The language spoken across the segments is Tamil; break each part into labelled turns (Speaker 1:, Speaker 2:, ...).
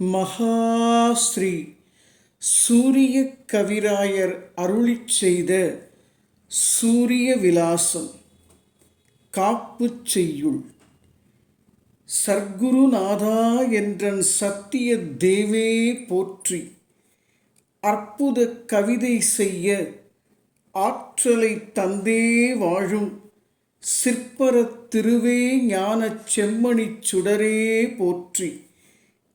Speaker 1: மகாஸ்ரீ சூரிய கவிராயர் அருளிச் செய்த சூரிய விலாசம். காப்புச் செய்யுள். சர்க்குருநாதா என்றன் சத்திய தேவே போற்றி. அற்புத கவிதை செய்ய ஆற்றலை தந்தே வாழும் சிற்பரத் திருவே ஞானச் செம்மணிச் சுடரே போற்றி.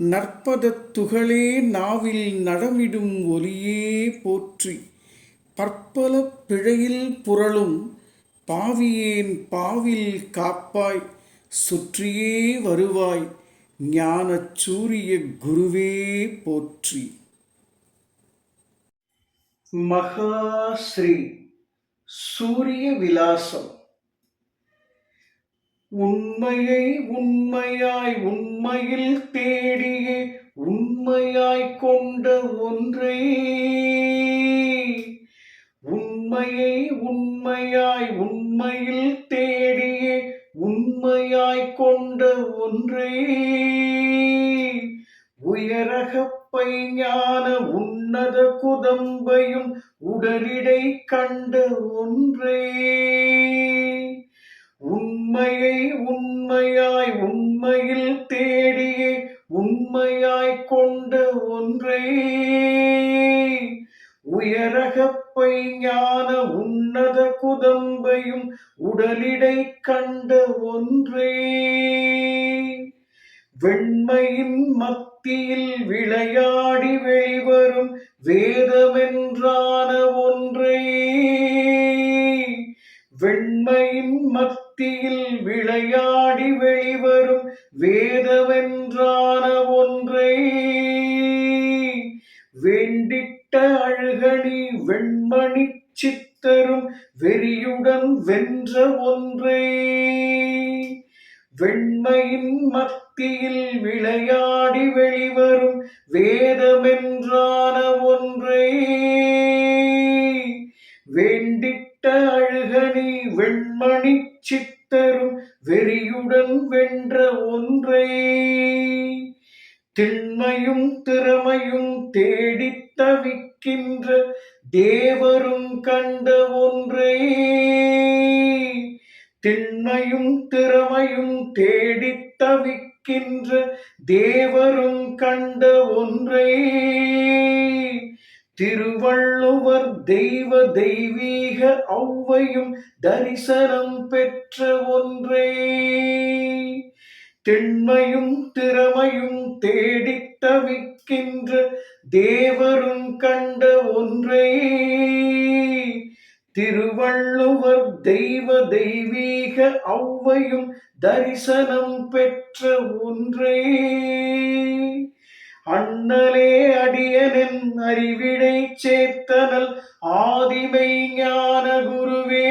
Speaker 1: நற்பதத் துகளே நாவில் நடமிடும் ஒலியே போற்றி. பற்பல பிழையில் புரளும் பாவியேன் பாவில் காப்பாய். சுற்றியே வருவாய் ஞானச் சூரிய குருவே போற்றி. மகாஸ்ரீ சூரிய விலாசம். உண்மையை உண்மையாய் உண்மையில் தேடியே உண்மையாய் கொண்ட ஒன்றை. உண்மையை உண்மையாய் உண்மையில் தேடியே உண்மையாய் கொண்ட ஒன்றை. உயரகப்பை ஞான உன்னத குதம்பையும் உடலிடை கண்ட ஒன்றே. உண்மையை உண்மையாய் உண்மையில் தேடியே உண்மையாய் கொண்ட ஒன்றை. உயரகப்பை ஞான உன்னத குதம்பையும் உடலிடை கண்ட ஒன்றே. வெண்மையின் மத்தியில் விளையாடி வெளிவரும் வேதமென்றான ஒன்றே. வெண்மையின் மத்தியில் விளையாடி வெளிவரும் வேதவென்றான ஒன்றை. வேண்டிட்ட அழுகணி வெண்மணி சித்தரும் வெறியுடன் வென்ற ஒன்றை. வெண்மையின் மத்தியில் விளையாடி வெளிவரும் வேதமென்றான ஒன்றை. வேண்டிட்ட அழுகணி வெண்மணி சித்தரும் வெறியுடன் வென்ற ஒன்றை. திண்மையும் திறமையும் தேடி தவிக்கின்ற தேவரும் கண்ட ஒன்றை. திண்மையும் திறமையும் தேடி தவிக்கின்ற தேவரும் கண்ட ஒன்றை. திருவள்ளுவர் தெய்வ தெய்வீக ஔவையும் தரிசனம் பெற்ற ஒன்றே. திண்மையும் திறமையும் தேடித் தவிக்கின்ற தேவரும் கண்ட ஒன்றே. திருவள்ளுவர் தெய்வ தெய்வீக ஔவையும் தரிசனம் பெற்ற ஒன்றே. அண்ணலே அடியனின் அறிவிடை சேர்த்தனல் ஆதிமை ஞான குருவே.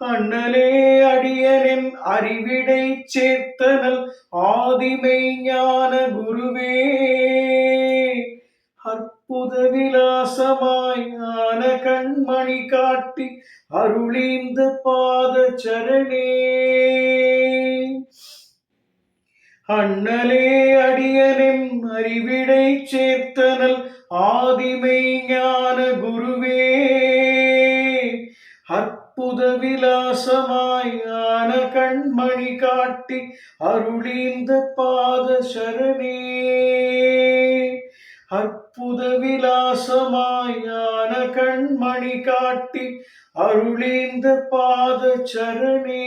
Speaker 1: அண்ணலே அடியனின் அறிவிடை சேர்த்தனல் ஆதிமை ஞான குருவே. அற்புத விலாசமாய் ஞான கண்மணி காட்டி அருளீந்த பாத சரணே அண்ணலே அடியனின் அறிவிடை சேர்த்தனல் ஆதிமை ஞான குருவே. அற்புத விலாசமாய் ஞான கண்மணி காட்டி அருளீந்த பாத சரணே. அற்புத விலாசமாய் கண்மணி காட்டி அருளீந்த பாத சரணே.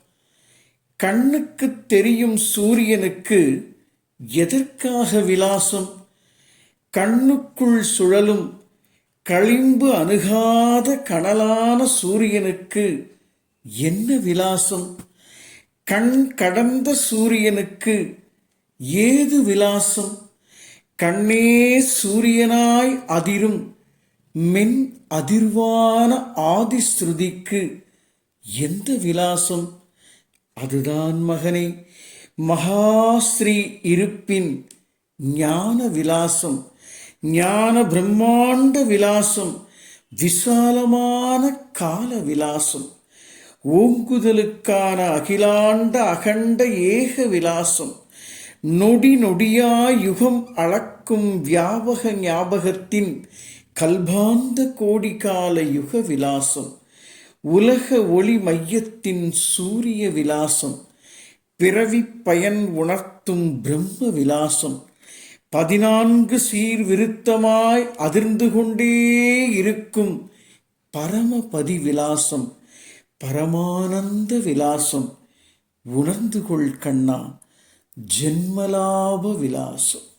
Speaker 1: கண்ணுக்கு தெரியும் சூரியனுக்கு எதற்காக விலாசம்? கண்ணுக்குள் சுழலும் களிம்பு அணுகாத கனலான சூரியனுக்கு என்ன விலாசம்? கண் கடந்த சூரியனுக்கு ஏது விலாசம்? கண்ணே சூரியனாய் அதிரும் மென் அதிர்வான ஆதிஸ்ருதிக்கு எந்த விலாசம்? அதுதான் மகனே மகாஸ்ரீ இருப்பின் ஞான விலாசம் ஞான பிரம்மாண்ட விலாசம் விசாலமான கால விலாசம் ஓங்குதலுக்கான அகிலாண்ட அகண்ட ஏக விலாசம் நொடி நொடியா யுகம் அளக்கும் வியாபக ஞாபகத்தின் கல்பாந்த கோடிகால யுக விலாசம். உலக ஒளி மையத்தின் சூரிய விலாசம் பிறவி பயன் உணர்த்தும் பிரம்ம விலாசம். பதினான்கு சீர் விருத்தமாய் அதிர்ந்து கொண்டே இருக்கும் பரமபதி விலாசம் பரமானந்த விலாசம். உணர்ந்து கொள் கண்ணா ஜென்மலாப விலாசம்.